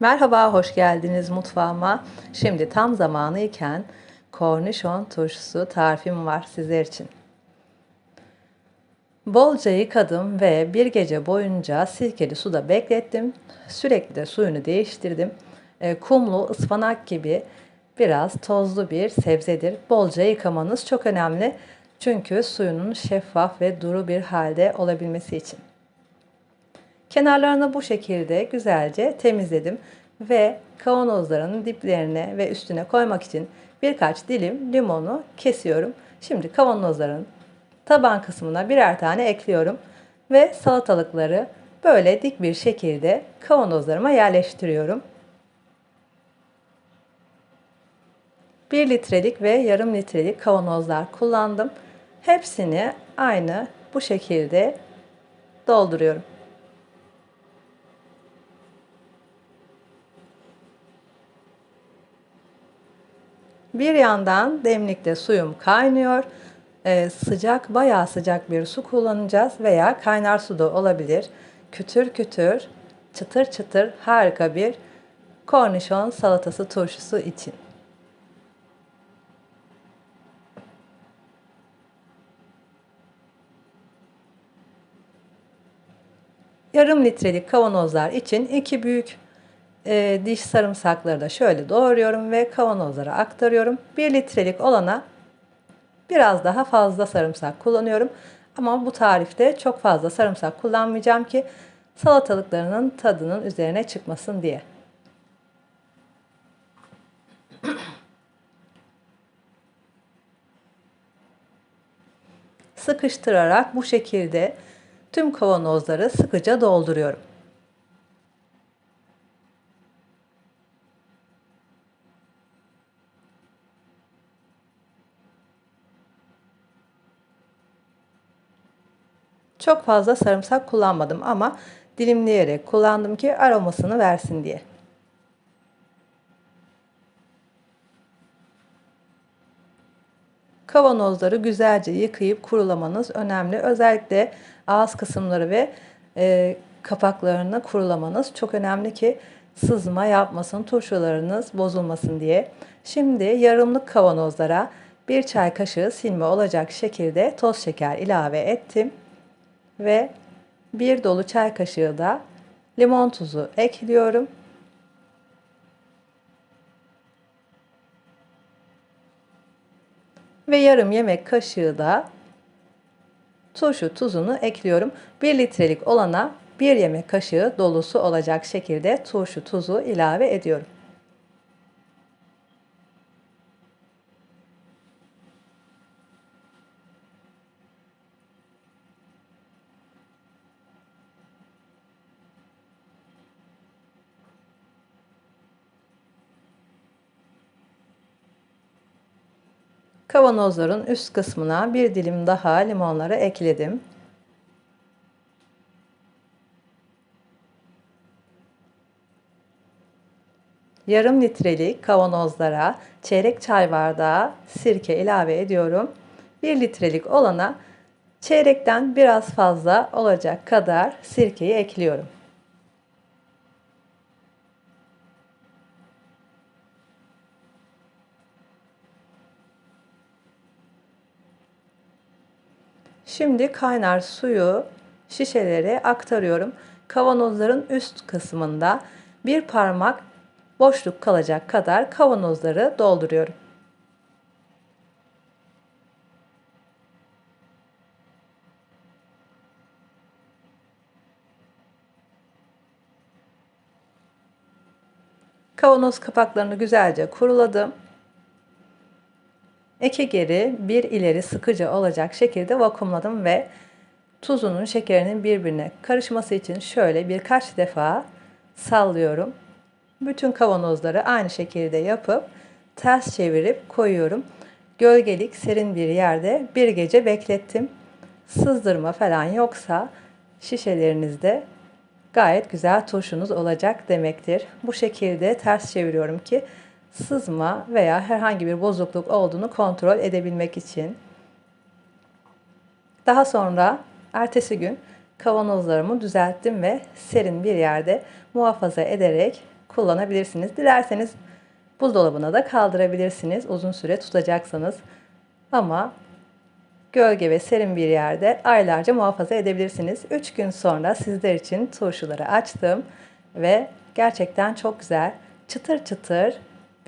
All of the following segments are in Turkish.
Merhaba, hoş geldiniz mutfağıma. Şimdi tam zamanı iken kornişon turşusu tarifim var sizler için. Bolca yıkadım ve bir gece boyunca sirkeli suda beklettim. Sürekli de suyunu değiştirdim. E, kumlu, ıspanak gibi biraz tozlu bir sebzedir. Bolca yıkamanız çok önemli. Çünkü suyunun şeffaf ve duru bir halde olabilmesi için. Kenarlarını bu şekilde güzelce temizledim ve kavanozların diplerine ve üstüne koymak için birkaç dilim limonu kesiyorum. Şimdi kavanozların taban kısmına birer tane ekliyorum ve salatalıkları böyle dik bir şekilde kavanozlarıma yerleştiriyorum. 1 litrelik ve yarım litrelik kavanozlar kullandım. Hepsini aynı bu şekilde dolduruyorum. Bir yandan demlikte suyum kaynıyor. Ee, sıcak, bayağı sıcak bir su kullanacağız veya kaynar su da olabilir. Kütür kütür, çıtır çıtır harika bir kornişon salatası turşusu için. Yarım litrelik kavanozlar için iki büyük e, diş sarımsakları da şöyle doğruyorum ve kavanozlara aktarıyorum. 1 litrelik olana biraz daha fazla sarımsak kullanıyorum. Ama bu tarifte çok fazla sarımsak kullanmayacağım ki salatalıklarının tadının üzerine çıkmasın diye. Sıkıştırarak bu şekilde tüm kavanozları sıkıca dolduruyorum. Çok fazla sarımsak kullanmadım ama dilimleyerek kullandım ki aromasını versin diye. Kavanozları güzelce yıkayıp kurulamanız önemli. Özellikle ağız kısımları ve e, kapaklarını kurulamanız çok önemli ki sızma yapmasın, turşularınız bozulmasın diye. Şimdi yarımlık kavanozlara bir çay kaşığı silme olacak şekilde toz şeker ilave ettim ve bir dolu çay kaşığı da limon tuzu ekliyorum. Ve yarım yemek kaşığı da turşu tuzunu ekliyorum. 1 litrelik olana 1 yemek kaşığı dolusu olacak şekilde turşu tuzu ilave ediyorum. Kavanozların üst kısmına bir dilim daha limonları ekledim. Yarım litrelik kavanozlara çeyrek çay bardağı sirke ilave ediyorum. 1 litrelik olana çeyrekten biraz fazla olacak kadar sirkeyi ekliyorum. Şimdi kaynar suyu şişelere aktarıyorum. Kavanozların üst kısmında bir parmak boşluk kalacak kadar kavanozları dolduruyorum. Kavanoz kapaklarını güzelce kuruladım. İki geri bir ileri sıkıca olacak şekilde vakumladım ve tuzunun şekerinin birbirine karışması için şöyle birkaç defa sallıyorum. Bütün kavanozları aynı şekilde yapıp ters çevirip koyuyorum. Gölgelik serin bir yerde bir gece beklettim. Sızdırma falan yoksa şişelerinizde gayet güzel turşunuz olacak demektir. Bu şekilde ters çeviriyorum ki sızma veya herhangi bir bozukluk olduğunu kontrol edebilmek için. Daha sonra ertesi gün kavanozlarımı düzelttim ve serin bir yerde muhafaza ederek kullanabilirsiniz. Dilerseniz buzdolabına da kaldırabilirsiniz uzun süre tutacaksanız. Ama gölge ve serin bir yerde aylarca muhafaza edebilirsiniz. 3 gün sonra sizler için turşuları açtım ve gerçekten çok güzel çıtır çıtır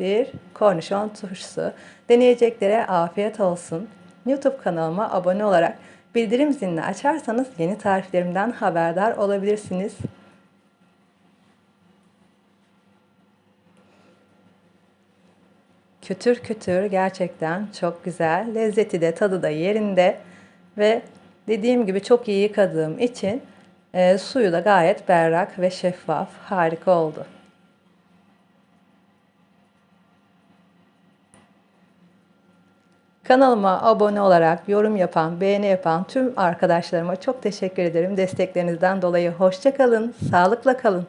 bir kornişon turşusu. Deneyeceklere afiyet olsun. YouTube kanalıma abone olarak bildirim zilini açarsanız yeni tariflerimden haberdar olabilirsiniz. Kütür kütür gerçekten çok güzel. Lezzeti de tadı da yerinde ve dediğim gibi çok iyi yıkadığım için e, suyu da gayet berrak ve şeffaf. Harika oldu. Kanalıma abone olarak yorum yapan, beğeni yapan tüm arkadaşlarıma çok teşekkür ederim. Desteklerinizden dolayı hoşça kalın, sağlıkla kalın.